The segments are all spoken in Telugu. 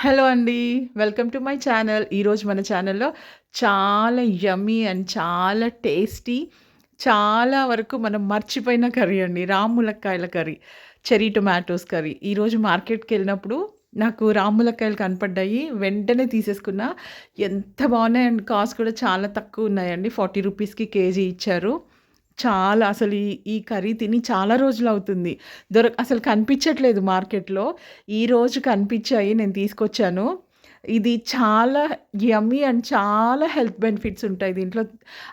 హలో అండి. Welcome to my channel. ఈరోజు మన ఛానల్లో చాలా యమ్మీ అండ్ చాలా టేస్టీ చాలా వరకు మనం మర్చిపోయిన కర్రీ అండి. రాములక్కాయల కర్రీ చెరీ టొమాటోస్ కర్రీ. ఈరోజు మార్కెట్కి వెళ్ళినప్పుడు నాకు రాములక్కాయలు కనపడ్డాయి. వెంటనే తీసేసుకున్నా. ఎంత బాగున్నాయి అండ్ కాస్ట్ కూడా చాలా తక్కువ ఉన్నాయండి. ఫార్టీ రూపీస్కి కేజీ ఇచ్చారు. చాలా అసలు ఈ ఈ కర్రీ తిని చాలా రోజులు అవుతుంది. దొరక అసలు కనిపించట్లేదు మార్కెట్లో. ఈరోజు కనిపించాయి నేను తీసుకొచ్చాను. ఇది చాలా యమ్మీ అండ్ చాలా హెల్త్ బెనిఫిట్స్ ఉంటాయి దీంట్లో.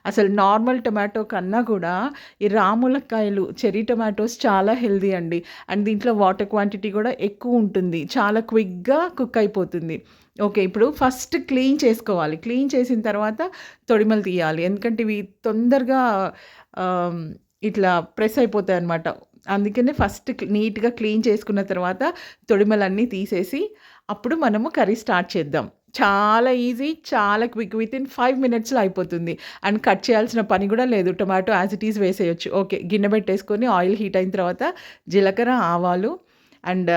అసలు నార్మల్ టొమాటో కన్నా కూడా ఈ రాములకాయలు చెరీ టొమాటోస్ చాలా హెల్దీ అండి. అండ్ దీంట్లో వాటర్ క్వాంటిటీ కూడా ఎక్కువ ఉంటుంది. చాలా క్విక్గా కుక్ అయిపోతుంది. ఓకే ఇప్పుడు ఫస్ట్ క్లీన్ చేసుకోవాలి. క్లీన్ చేసిన తర్వాత తొడిమలు తీయాలి. ఎందుకంటే ఇవి తొందరగా ఇట్లా ప్రెస్ అయిపోతాయి అనమాట అందుకనే ఫస్ట్ నీట్గా క్లీన్ చేసుకున్న తర్వాత తొడిమలన్నీ తీసేసి అప్పుడు మనము కర్రీ స్టార్ట్ చేద్దాం. చాలా ఈజీ చాలా క్విక్ విత్ ఇన్ ఫైవ్ మినిట్స్లో అయిపోతుంది. అండ్ కట్ చేయాల్సిన పని కూడా లేదు. టొమాటో యాజ్ ఇట్ ఈజ్ వేసేయచ్చు. ఓకే గిన్నె పెట్టేసుకొని ఆయిల్ హీట్ అయిన తర్వాత జీలకర్ర ఆవాలు అండ్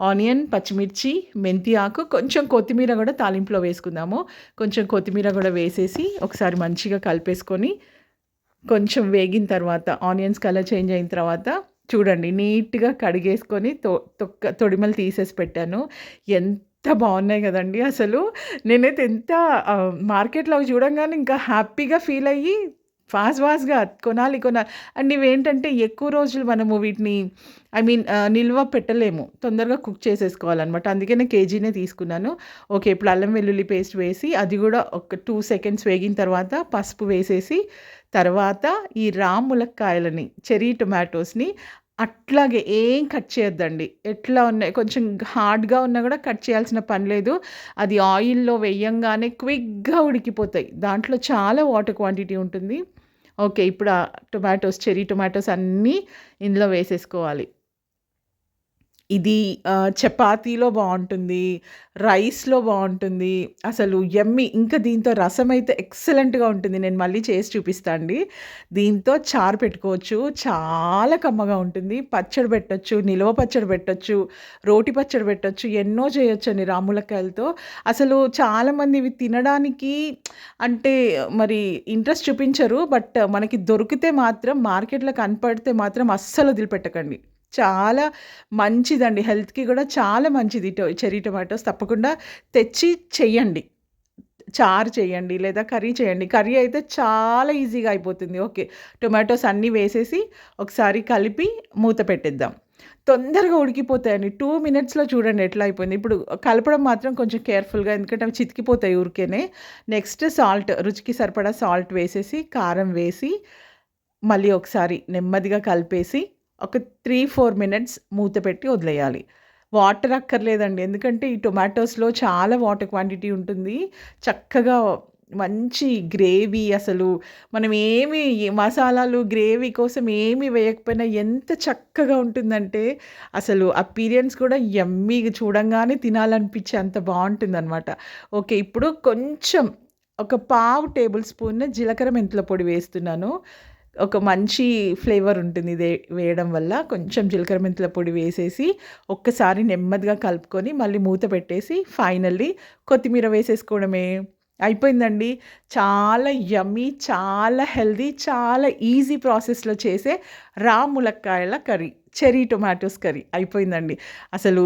ఆనియన్ పచ్చిమిర్చి మెంతి ఆకు కొంచెం కొత్తిమీర కూడా తాలింపులో వేసుకుందాము. కొంచెం కొత్తిమీర కూడా వేసేసి ఒకసారి మంచిగా కలిపేసుకొని కొంచెం వేగిన తర్వాత ఆనియన్స్ కలర్ చేంజ్ అయిన తర్వాత చూడండి నీట్గా కడిగేసుకొని తొ తొక్క తొడిమలు తీసేసి పెట్టాను. ఎంత బాగున్నాయి కదండి అసలు. నేనైతే ఎంత మార్కెట్లో అవి చూడంగానే ఇంకా హ్యాపీగా ఫీల్ అయ్యి ఫాస్ట్ ఫాస్ట్గా కొనాలి కొనాలి. అండ్ ఇవేంటంటే ఎక్కువ రోజులు మనము వీటిని ఐ మీన్ నిల్వ పెట్టలేము. తొందరగా కుక్ చేసేసుకోవాలన్నమాట. అందుకనే కేజీనే తీసుకున్నాను. ఓకే ఇప్పుడు అల్లం వెల్లుల్లి పేస్ట్ వేసి అది కూడా ఒక టూ సెకండ్స్ వేగిన తర్వాత పసుపు వేసేసి తర్వాత ఈ రాములక్కాయలని చెరీ టొమాటోస్ని అట్లాగే ఏం కట్ చేయొద్దండి. ఎట్లా ఉన్నాయి? కొంచెం హార్డ్గా ఉన్నా కూడా కట్ చేయాల్సిన పని లేదు. అది ఆయిల్లో వేయంగానే క్విక్గా ఉడికిపోతాయి. దాంట్లో చాలా వాటర్ క్వాంటిటీ ఉంటుంది. ఓకే ఇప్పుడు ఆ టొమాటోస్ చెరీ టొమాటోస్ అన్నీ ఇందులో వేసేసుకోవాలి. ఇది చపాతీలో బాగుంటుంది రైస్లో బాగుంటుంది అసలు ఎమ్మి ఇంకా దీంతో రసం అయితే ఎక్సలెంట్గా ఉంటుంది. నేను మళ్ళీ చేసి చూపిస్తాను అండి. దీంతో చారు పెట్టుకోవచ్చు. చాలా కమ్మగా ఉంటుంది. పచ్చడి పెట్టచ్చు నిల్వ పచ్చడి పెట్టచ్చు రోటి పచ్చడి పెట్టచ్చు ఎన్నో చేయొచ్చు అండి రాములకాయలతో అసలు చాలామంది ఇవి తినడానికి అంటే మరి ఇంట్రెస్ట్ చూపించరు. బట్ మనకి దొరికితే మాత్రం మార్కెట్లో కనపడితే మాత్రం అస్సలు వదిలిపెట్టకండి. చాలా మంచిదండి. హెల్త్కి కూడా చాలా మంచిది చెరీ టొమాటోస్. తప్పకుండా తెచ్చి చెయ్యండి. చారు చేయండి లేదా కర్రీ చేయండి కర్రీ అయితే చాలా ఈజీగా అయిపోతుంది. ఓకే. టొమాటోస్ అన్నీ వేసేసి ఒకసారి కలిపి మూత పెట్టేద్దాం. తొందరగా ఉడికిపోతాయండి. టూ మినిట్స్లో చూడండి ఎట్లా అయిపోయింది. ఇప్పుడు కలపడం మాత్రం కొంచెం కేర్ఫుల్గా ఎందుకంటే అవి చితికిపోతాయి ఊరికేనే. నెక్స్ట్ సాల్ట్ రుచికి సరిపడా సాల్ట్ వేసేసి కారం వేసి మళ్ళీ ఒకసారి నెమ్మదిగా కలిపేసి ఒక త్రీ ఫోర్ మినిట్స్ మూత పెట్టి వదిలేయాలి. వాటర్ అక్కర్లేదండి. ఎందుకంటే ఈ టొమాటోస్లో చాలా వాటర్ క్వాంటిటీ ఉంటుంది. చక్కగా మంచి గ్రేవీ అసలు. మనం ఏమి మసాలాలు గ్రేవీ కోసం ఏమి వేయకపోయినా ఎంత చక్కగా ఉంటుందంటే అసలు అపీరియన్స్ కూడా ఎమ్మీ చూడంగానే తినాలనిపించే అంత బాగుంటుందన్నమాట. ఓకే ఇప్పుడు కొంచెం ఒక పావు టేబుల్ స్పూన్ జీలకర్ర మెంతుల పొడి వేస్తున్నాను. ఒక మంచి ఫ్లేవర్ ఉంటుంది ఇది వేయడం వల్ల. కొంచెం జీలకర్ర మెంతుల పొడి వేసేసి ఒక్కసారి నెమ్మదిగా కలుపుకొని మళ్ళీ మూత పెట్టేసి ఫైనల్లీ కొత్తిమీర వేసేసుకోవడమే. అయిపోయిందండి. చాలా యమ్మీ చాలా హెల్దీ చాలా ఈజీ ప్రాసెస్లో చేసే రా ములక్కాయల కర్రీ చెరీ టొమాటోస్ కర్రీ అయిపోయిందండి. అసలు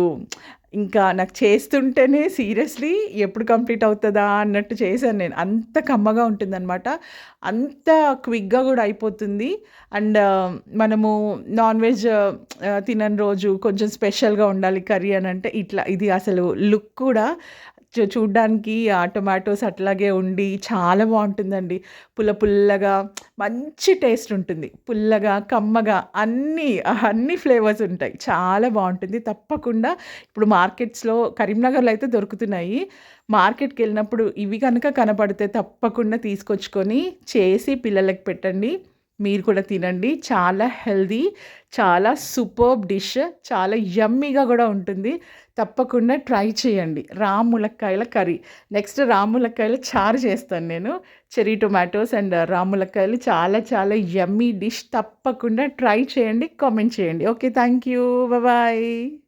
ఇంకా నాకు చేస్తుంటేనే సీరియస్లీ ఎప్పుడు కంప్లీట్ అవుతుందా అన్నట్టు చేశాను నేను. అంత కమ్మగా ఉంటుందన్నమాట. అంత క్విక్గా కూడా అయిపోతుంది. అండ్ మనము నాన్ వెజ్ తినని రోజు కొంచెం స్పెషల్గా ఉండాలి కర్రీ అని అంటే ఇట్లా ఇది అసలు లుక్ కూడా చూడ్డానికి ఆ టొమాటోస్ అట్లాగే ఉండి చాలా బాగుంటుందండి. పుల్ల పుల్లగా మంచి టేస్ట్ ఉంటుంది. పుల్లగా కమ్మగా అన్నీ అన్ని ఫ్లేవర్స్ ఉంటాయి. చాలా బాగుంటుంది. తప్పకుండా ఇప్పుడు మార్కెట్స్లో కరీంనగర్లో అయితే దొరుకుతున్నాయి. మార్కెట్కి వెళ్ళినప్పుడు ఇవి కనుక కనపడితే తప్పకుండా తీసుకొచ్చుకొని చేసి పిల్లలకి పెట్టండి. మీరు కూడా తినండి. చాలా హెల్దీ చాలా సూపర్బ్ డిష్ చాలా యమ్మీగా కూడా ఉంటుంది. తప్పకుండా ట్రై చేయండి. రాములక్కాయల కర్రీ. నెక్స్ట్ రాములక్కాయల చారు చేస్తాను నేను. చెరీ టొమాటోస్ అండ్ రాములక్కాయలు చాలా చాలా యమ్మీ డిష్. తప్పకుండా ట్రై చేయండి కామెంట్ చేయండి. Okay thank you bye